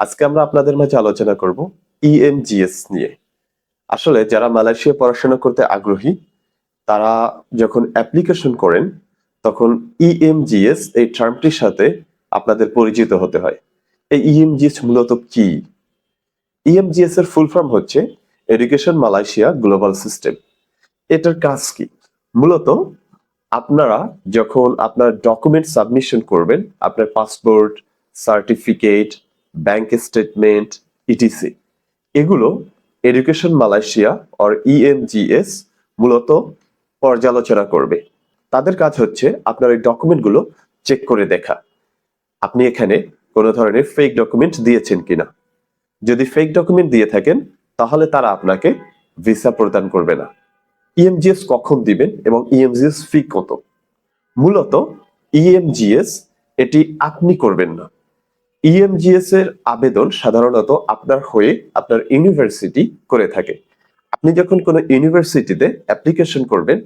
আজকে আমরা আপনাদের মাঝে আলোচনা করব ইএমজিএস নিয়ে। আসলে যারা মালয়েশিয়া পড়াশোনা করতে আগ্রহী, তারা যখন অ্যাপ্লিকেশন করেন, তখন ইএমজিএস এই টার্মটির সাথে আপনাদের পরিচিত হতে হয়। এই ইএমজিএস মূলত কি? ইএমজিএস এর ফুল ফর্ম হচ্ছে এডুকেশন মালয়েশিয়া গ্লোবাল সিস্টেম এটার কাজ কি? মূলত আপনারা যখন আপনার ডকুমেন্ট সাবমিশন করবেন, আপনার passport certificate bank statement ETC এগুলো এডুকেশন মালয়েশিয়া অর ইএমজিএস মূলত পর্যালোচনা করবে। তাদের কাজ হচ্ছে আপনার এই ডকুমেন্টগুলো চেক করে দেখা। আপনি এখানে কোনো ধরনের ফেক ডকুমেন্ট দিয়েছেন কিনা? যদি ফেক ডকুমেন্ট দিয়ে থাকেন, তাহলে তারা আপনাকে ভিসা প্রদান করবে না। ইএমজিএস কখন দিবেন এবং ইএমজিএস ফি কত? মূলত ইএমজিএস এটি আপনি করবেন না। ইএমজিএস এর আবেদন সাধারণত আপনার হয়ে আপনার ইউনিভার্সিটি করে থাকে। আপনি যখন কোনো ইউনিভার্সিটিতে অ্যাপ্লিকেশন করবেন,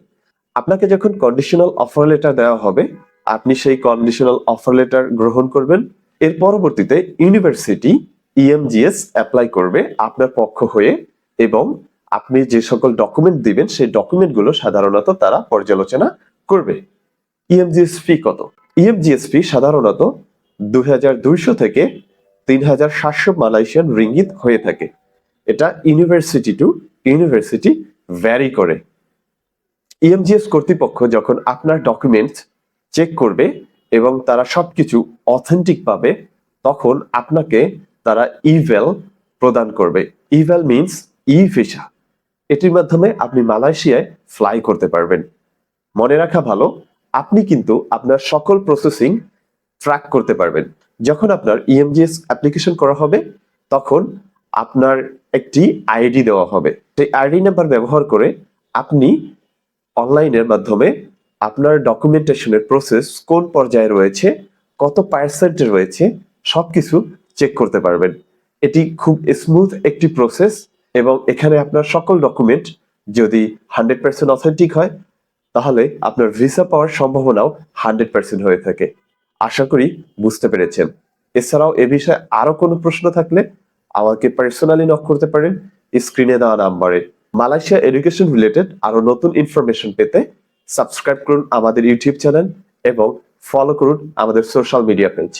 আপনাকে যখন কন্ডিশনাল অফার লেটার দেওয়া হবে, আপনি সেই কন্ডিশনাল অফার লেটার গ্রহণ করবেন। এর পরবর্তীতে ইউনিভার্সিটি ইএমজিএস অ্যাপ্লাই করবে আপনার পক্ষ হয়ে এবং আপনি যে সকল ডকুমেন্ট দিবেন, সেই ডকুমেন্টগুলো সাধারণত তারা পর্যালোচনা করবে। ইএমজিএস ফি কত? ইএমজিএস ফি সাধারণত দুই হাজার দুইশো থেকে তিন হাজার সাতশো মালয়েশিয়ান রিঙ্গিত হয়ে থাকে। এটা ইউনিভার্সিটি টু ইউনিভার্সিটি ভ্যারি করে। ইএমজিএস কর্তৃপক্ষ যখন আপনার ডকুমেন্টস চেক করবে এবং তারা সবকিছু অথেন্টিক পাবে, তখন আপনাকে তারা ইভেল প্রদান করবে। ইভেল মিন্স ই ভিসা এটির মাধ্যমে আপনি মালয়েশিয়ায় ফ্লাই করতে পারবেন। মনে রাখা ভালো, আপনি কিন্তু আপনার সকল প্রসেসিং ট্র্যাক করতে পারবেন। যখন আপনার ইএমজিএস অ্যাপ্লিকেশন করা হবে, তখন আপনার একটি আইডি দেওয়া হবে। সেই আইডি নাম্বার ব্যবহার করে আপনি অনলাইনের মাধ্যমে আপনার ডকুমেন্টেশনের প্রসেস কোন পর্যায়ে রয়েছে, কত পার্সেন্ট রয়েছে সব কিছু চেক করতে পারবেন। এটি খুব স্মুথ একটি প্রসেস এবং এখানে আপনার সকল ডকুমেন্ট যদি হান্ড্রেড পার্সেন্ট অথেন্টিক হয়, তাহলে আপনার ভিসা পাওয়ার সম্ভাবনাও হান্ড্রেড পার্সেন্ট হয়ে থাকে। আশা করি বুঝতে পেরেছেন। এছাড়াও এ বিষয়ে আরও কোনো প্রশ্ন থাকলে আমাকে পার্সোনালি নক করতে পারেন স্ক্রিনে দেওয়া নাম্বারে। মালয়েশিয়া এডুকেশন রিলেটেড আরও নতুন ইনফরমেশন পেতে সাবস্ক্রাইব করুন আমাদের ইউটিউব চ্যানেল এবং ফলো করুন আমাদের সোশ্যাল মিডিয়া পেজ